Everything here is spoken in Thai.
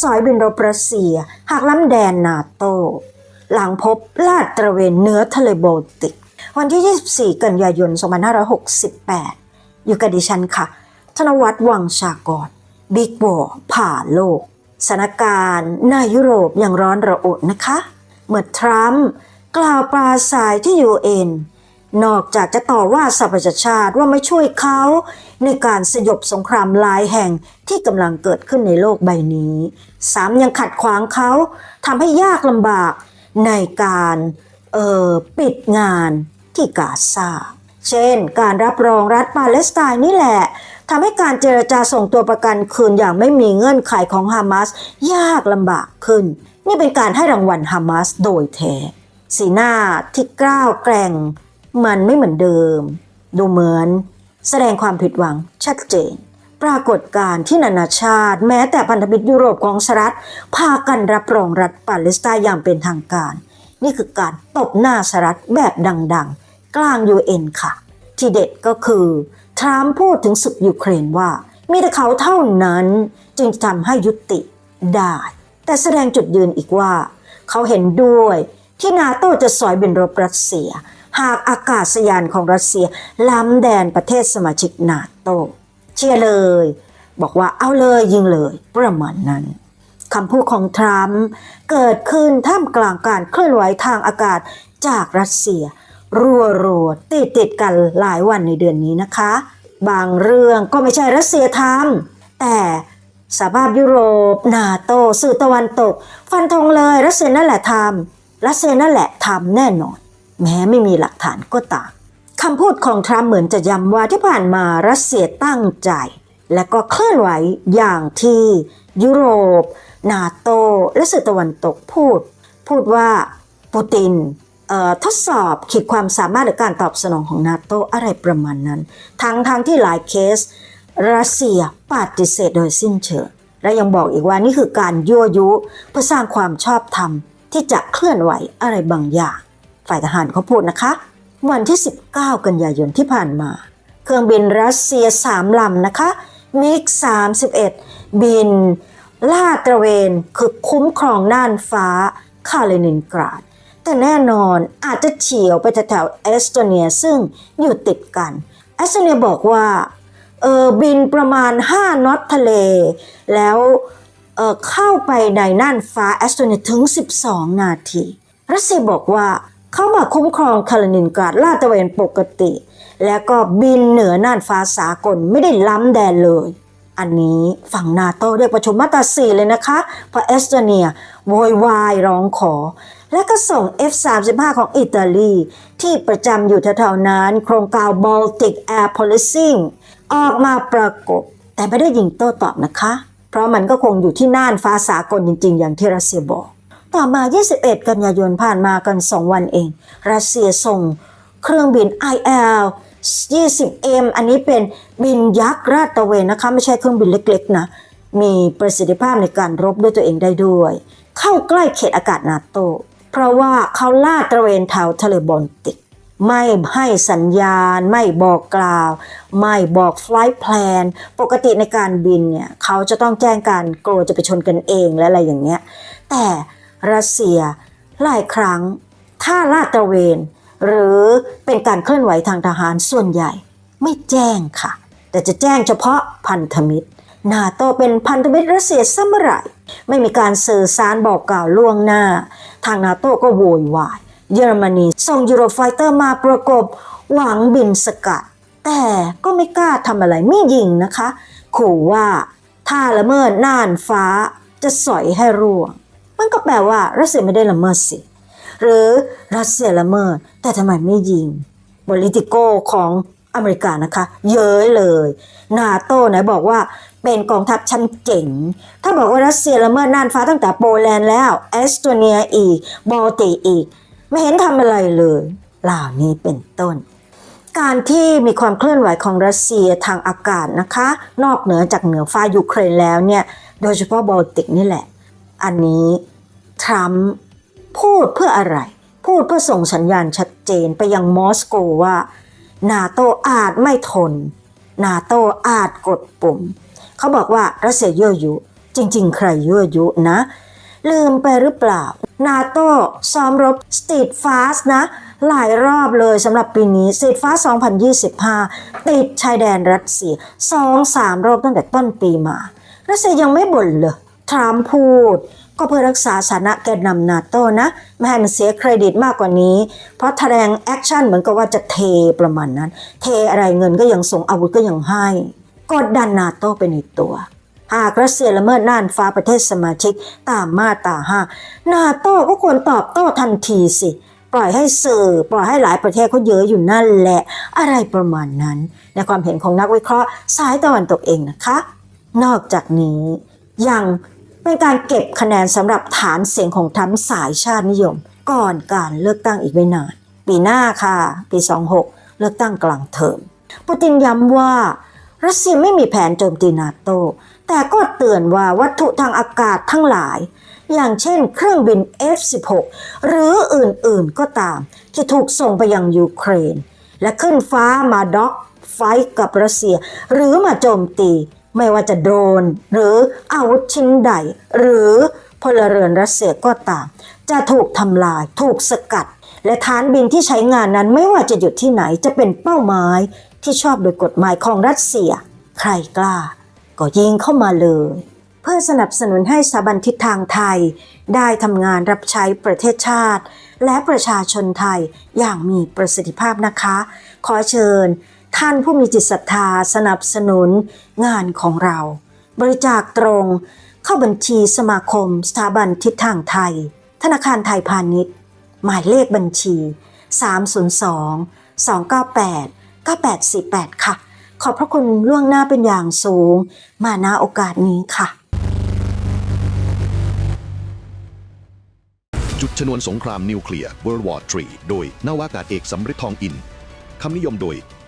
สอยบินรบรัสเซียหากล้ำแดนนาโต หลังพบลาดตระเวนเหนือทะเลโบลติก วันที่ 24 กันยายน 2568 อยู่กับดิฉันค่ะ ธนวัฒน์วังชากรบิ๊กวอผ่าโลกสถานการณ์ในยุโรปยังร้อนระอุนะคะ เมื่อทรัมป์กล่าวปราศัยที่ UN น นอกจากจะต่อว่าสหประชาชาติว่าไม่ช่วยเขาในการสยบสงครามหลายแห่งที่กำลังเกิดขึ้นในโลกใบนี้ สามยังขัดขวางเขาทำให้ยากลำบากในการเอ่อปิดงานที่กาซาเช่น การรับรองรัฐปาเลสไตน์นี่แหละทำให้การเจรจาส่งตัวประกันคืนอย่างไม่มีเงื่อนไขของฮามาสยากลำบากขึ้น นี่เป็นการให้รางวัลฮามาสโดยแท้สีหน้าที่กล้าวแกร่ง มันไม่เหมือนเดิม ดูเหมือน แสดงความผิดหวังชัดเจน ปรากฏการณ์ที่นานาชาติ แม้แต่พันธมิตรยุโรปของสหรัฐ พากันรับรองรัฐปาเลสไตน์อย่างเป็นทางการ นี่คือการตบหน้าสหรัฐแบบดังๆ กลาง UN ค่ะ ที่เด็ดก็คือทรัมป์พูดถึงศึกยูเครนว่า มีแต่เขาเท่านั้นจึงจะทำให้ยุติได้ แต่แสดงจุดยืนอีกว่า เขาเห็นด้วยที่นาโตจะสอยบินรบรัสเซีย หากอากาศยานของรัสเซียล้ำแดนประเทศสมาชิกนาโตเชียร์เลย บอกว่าเอาเลยยิงเลยประมาณนั้นคำพูดของทรัมป์เกิดขึ้นท่ามกลางการเคลื่อนไหวทางอากาศจากรัสเซีย รัวๆติดติดกันหลายวันในเดือนนี้นะคะ บางเรื่องก็ไม่ใช่รัสเซียทำแต่สหภาพยุโรป นาโตสื่อตะวันตก ฟันธงเลยรัสเซียนั่นแหละทำรัสเซียนั่นแหละทำแน่นอน แม้ไม่มีหลักฐานก็ตามคำพูดของทรัมป์เหมือนจะย้ำว่าที่ผ่านมารัสเซียตั้งใจ และก็เคลื่อนไหวอย่างที่ยุโรป นาโต และสื่อตะวันตกพูด พูดว่าปูตินทดสอบขีดความสามารถในการตอบสนองของนาโตอะไรประมาณนั้น ทั้งทั้งที่หลายเคส รัสเซียปฏิเสธโดยสิ้นเชิงและยังบอกอีกว่านี่คือการยั่วยุเพื่อสร้างความชอบธรรมที่จะเคลื่อนไหวอะไรบางอย่าง ฝ่ายทหารเขาพูดนะคะ วันที่ 19 กันยายนที่ผ่านมา เครื่องบินรัสเซีย3ลำนะคะมิก 31 บินลาดตระเวนคือคุ้มครองน่านฟ้าคาเลนินกราด แต่แน่นอนอาจจะเฉียวไปแถวเอสโตเนียซึ่งอยู่ติดกัน เอสโตเนียบอกว่าเออบินประมาณ 5น็อตทะเล แล้วเออเข้าไปในน่านฟ้าเอสโตเนียถึง 12 นาที รัสเซียบอกว่า เข้ามาคุ้มครองคาลนินกราดลาดตระเวนปกติ แล้วก็บินเหนือน่านฟ้าสากลไม่ได้ล้ำแดนเลย อันนี้ฝั่งนาโตเรียกประชุมมาตราสี่เลยนะคะ เพราะเอสโตเนียโวยวายร้องขอ และก็ส่ง F-35 ของอิตาลี ที่ประจำอยู่แถวๆนั้น โครงการ Baltic Air Policing ออกมาประกบ แต่ไม่ได้ยิงโต้ตอบนะคะ เพราะมันก็คงอยู่ที่น่านฟ้าสากลจริงๆ อย่างที่รัสเซียบอก ต่อมา 21 กันยายนผ่านมากัน 2 วันเอง รัสเซียส่งเครื่องบิน IL 20M อันนี้เป็นบินยักษ์ราดตะเวนนะคะ ไม่ใช่เครื่องบินเล็กๆนะ มีประสิทธิภาพในการรบด้วยตัวเองได้ด้วย เข้าใกล้เขตอากาศนาโต เพราะว่าเขาลาดตระเวนแถวทะเลบอลติก ไม่ให้สัญญาณ ไม่บอกกล่าว ไม่บอกไฟล์แพลน ปกติในการบินเนี่ยเขาจะต้องแจ้งการกลัวจะไปชนกันเองและอะไรอย่างเงี้ย แต่ รัสเซีย หลายครั้งถ้าลาดตระเวน หรือเป็นการเคลื่อนไหวทางทหารส่วนใหญ่ ไม่แจ้งค่ะ แต่จะแจ้งเฉพาะพันธมิตรนาโตเป็นพันธมิตรรัสเซียเสมอไหรไม่มีการสื่อสารบอกกล่าวล่วงหน้า ทางนาโตก็โวยวาย เยอรมนีส่งยูโรไฟเตอร์มาประกบหวังบินสกัด แต่ก็ไม่กล้าทำอะไรไม่ยิงนะคะ ขู่ว่าถ้าละเมิดน่านฟ้าจะสอยให้ร่วง มันก็แปลว่ารัสเซียไม่ได้ละเมิดสิ หรือรัสเซียละเมิด แต่ทำไมไม่ยิงบริติโกของอเมริกานะคะ เย้ยเลยนาโต้ไหนบอกว่าเป็นกองทัพชั้นเก่ง ถ้าบอกว่ารัสเซียละเมิดน่านฟ้าตั้งแต่โปแลนด์แล้วเอสโตเนียอีกบอลติกอีก ไม่เห็นทำอะไรเลยเหล่านี้เป็นต้น การที่มีความเคลื่อนไหวของรัสเซียทางอากาศนะคะ นอกเหนือจากเหนือฟ้ายูเครนแล้วเนี่ย โดยเฉพาะบอลติกนี่แหละ อันนี้ทรัมป์พูดเพื่ออะไร พูดเพื่อส่งสัญญาณชัดเจนไปยังมอสโกว่านาโตอาจไม่ทน นาโตอาจกดปุ่ม เขาบอกว่ารัสเซียยั่วยุ จริง ๆ ใครยั่วยุนะ ลืมไปหรือเปล่า นาโต้ซ้อมรบสตรีทฟาสนะ หลายรอบเลยสำหรับปีนี้สตรีทฟาส2025 ติดชายแดนรัสเซียสองสามรอบตั้งแต่ต้นปีมา รัสเซียยังไม่บ่นเลย ทรัมป์พูด ก็เพื่อรักษาสถานะแกนนำนาโต้นะไม่ให้มันเสียเครดิตมากกว่านี้ เพราะแสดงแอคชั่นเหมือนกับว่าจะเทประมาณนั้น เทอะไรเงินก็ยังส่งอาวุธก็ยังให้กดดันนาโต้ไปในตัว หากรัสเซียละเมิดน่านฟ้าประเทศสมาชิกตามมาตราห้านาโต้ก็ควรตอบโต้ทันทีสิ ปล่อยให้สื่อ ปล่อยให้หลายประเทศเขาเยอะอยู่นั่นแหละ อะไรประมาณนั้น ในความเห็นของนักวิเคราะห์สายตะวันตกเองนะคะ นอกจากนี้ยัง เป็นการเก็บคะแนนสำหรับฐานเสียงของทรัมป์สายชาตินิยม ก่อนการเลือกตั้งอีกไม่นาน ปีหน้าค่ะ ปี 26 เลือกตั้งกลางเทอมปูตินย้ำว่า รัสเซียไม่มีแผนโจมตีนาโต แต่ก็เตือนว่าวัตถุทางอากาศทั้งหลาย อย่างเช่นเครื่องบิน F-16 หรืออื่นๆก็ตาม ที่ถูกส่งไปยังยูเครน และขึ้นฟ้ามาด็อกไฟกับรัสเซีย หรือมาโจมตี ไม่ว่าจะโดรนหรืออาวุธชิ้นใด หรือพลเรือนรัสเซียก็ตาม จะถูกทำลาย ถูกสกัด และฐานบินที่ใช้งานนั้นไม่ว่าจะหยุดที่ไหนจะเป็นเป้าหมายที่ชอบโดยกฎหมายของรัสเซีย ใครกล้า ก็ยิงเข้ามาเลย เพื่อสนับสนุนให้สถาบันทิศทางไทย ได้ทำงานรับใช้ประเทศชาติ และประชาชนไทยอย่างมีประสิทธิภาพนะคะ ขอเชิญ ท่านผู้มีจิตศรัทธาสนับสนุนงานของเรา บริจาคตรงเข้าบัญชีสมาคม สถาบันทิศทางไทย ธนาคารไทยพาณิชย์ หมายเลขบัญชี 302 298 9848 ค่ะ ขอบพระคุณล่วงหน้าเป็นอย่างสูง มาณโอกาสนี้ค่ะ จุดชนวนสงครามนิวเคลียร์ World War III โดยนาวากาศเอกสำริดทองอิน คำนิยมโดย